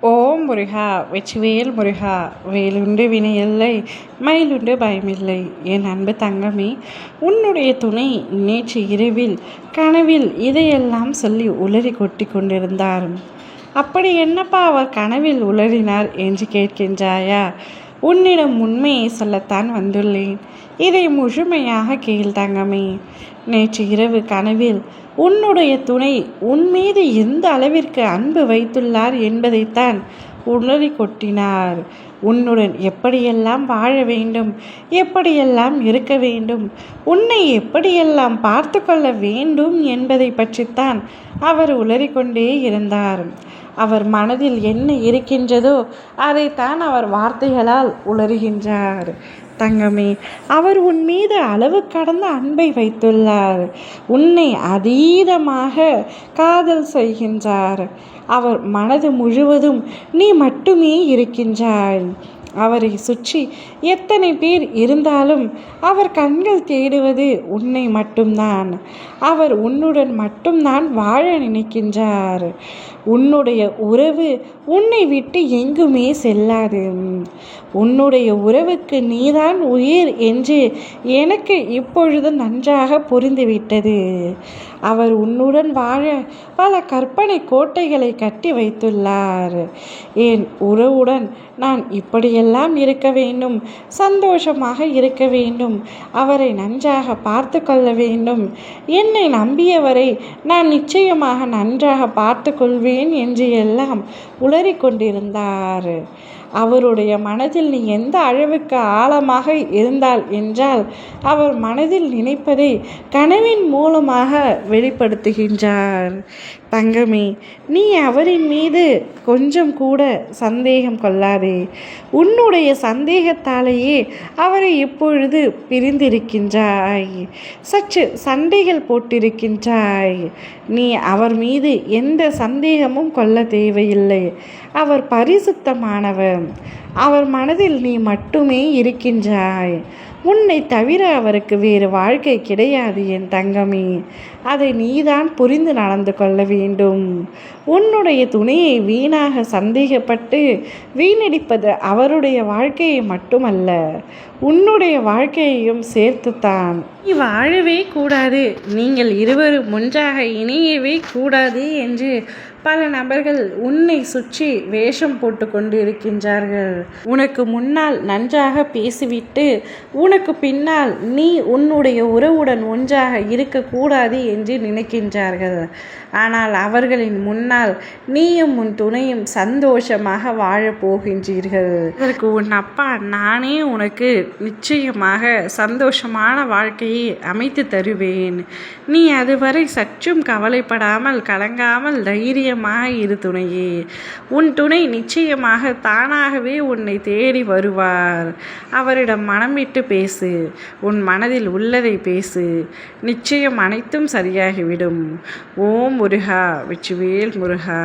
ஓம் முருகா வெற்றிவேல் முருகா வேலுண்டு வினையில்லை மயிலுண்டு பயமில்லை. என் அன்பு தங்கமே உன்னுடைய துணை நேற்று இரவில் கனவில் இதையெல்லாம் சொல்லி உளறி கொட்டி கொண்டிருந்தார். அப்படி என்னப்பா அவர் கனவில் உளறினார் என்று கேட்கின்றாயா? உன்னிடம் உண்மையை சொல்லத்தான் வந்துள்ளேன். இதை முழுமையாக கேள் தங்கமே. நேற்று இரவு கனவில் உன்னுடைய துணை உன் மீது எந்த அளவிற்கு அன்பு வைத்துள்ளார் என்பதைத்தான் உணரி கொட்டினார். உன்னுடன் எப்படியெல்லாம் வாழ வேண்டும் எப்படியெல்லாம் இருக்க வேண்டும் உன்னை எப்படியெல்லாம் பார்த்து கொள்ள வேண்டும் என்பதை பற்றித்தான் அவர் உளறிக்கொண்டே இருந்தார். அவர் மனதில் என்ன இருக்கின்றதோ அதைத்தான் அவர் வார்த்தைகளால் உளறுகின்றார். தங்கமே அவர் உன் மீது அளவு கடந்த அன்பை வைத்துள்ளார். உன்னை அதீதமாக காதல் செய்கின்றார். அவர் மனது முழுவதும் நீ மட்டுமே இருக்கின்றாய். அவரை சுற்றி எத்தனை பேர் இருந்தாலும் அவர் கண்கள் தேடுவது உன்னை மட்டும்தான். அவர் உன்னுடன் மட்டும்தான் வாழ நினைக்கின்றார். உன்னுடைய உறவு உன்னை விட்டு எங்குமே செல்லாது. உன்னுடைய உறவுக்கு நீதான் உயிர் என்று எனக்கு இப்பொழுது நன்றாக புரிந்துவிட்டது. அவர் உன்னுடன் வாழ பல கற்பனை கோட்டைகளை கட்டி வைத்துள்ளார். என் உறவுடன் நான் இப்படியெல்லாம் இருக்க வேண்டும். சந்தோஷமாக இருக்க வேண்டும். அவரை நன்றாக பார்த்து கொள்ள வேண்டும். என்னை நம்பியவரை நான் நிச்சயமாக நன்றாக பார்த்து கொள்வேன் என்று எல்லாம் உளறிக்கொண்டிருந்தார் அவருடைய மனதில் நீ எந்த அளவுக்கு ஆழமாக இருந்தால் என்றால் அவர் மனதில் நினைப்பதை கனவின் மூலமாக வெளிப்படுத்துகின்றார். தங்கமே நீ அவரின் மீது கொஞ்சம் கூட சந்தேகம் கொள்ளாதே. உன்னுடைய சந்தேகத்தாலேயே அவரை இப்பொழுது பிரிந்திருக்கின்றாய். சற்று சண்டைகள் போட்டிருக்கின்றாய். நீ அவர் மீது எந்த சந்தேகமும் கொள்ள தேவையில்லை. அவர் பரிசுத்தமானவர். அவர் மனதில் நீ மட்டுமே இருக்கின்றாய். உன்னை தவிர அவருக்கு வேறு வாழ்க்கை கிடையாது என் தங்கமே. அதை நீதான் புரிந்து நடந்து கொள்ள வேண்டும். உன்னுடைய துணையை வீணாக சந்தேகப்பட்டு வீணடிப்பது அவருடைய வாழ்க்கையை மட்டுமல்ல உன்னுடைய வாழ்க்கையையும் சேர்த்துத்தான். நீ வாழவே கூடாது. நீங்கள் இருவரும் ஒன்றாக இணையவே கூடாது என்று பல நபர்கள் உன்னை சுற்றி வேஷம் போட்டு கொண்டு இருக்கின்றார்கள் உனக்கு முன்னால் நன்றாக பேசிவிட்டு உனக்கு பின்னால் நீ உன்னுடைய உறவுடன் ஒன்றாக இருக்கக்கூடாது என்று நினைக்கின்றார்கள். ஆனால் அவர்களின் முன்னால் நீயும் உன் துணையும் சந்தோஷமாக வாழப் போகின்றீர்கள். அதற்கு உன் அப்பா நானே உனக்கு நிச்சயமாக சந்தோஷமான வாழ்க்கையை அமைத்து தருவேன். நீ அதுவரை சற்றும் கவலைப்படாமல் கலங்காமல் தைரியம் நிச்சயமாக இரு துணையே. உன் துணை நிச்சயமாக தானாகவே உன்னை தேடி வருவார். அவரிடம் மனம் விட்டு பேசு. உன் மனதில் உள்ளதை பேசு. நிச்சயம் அனைத்தும் சரியாகிவிடும். ஓம் முருகா விச்சுவேல் முருகா.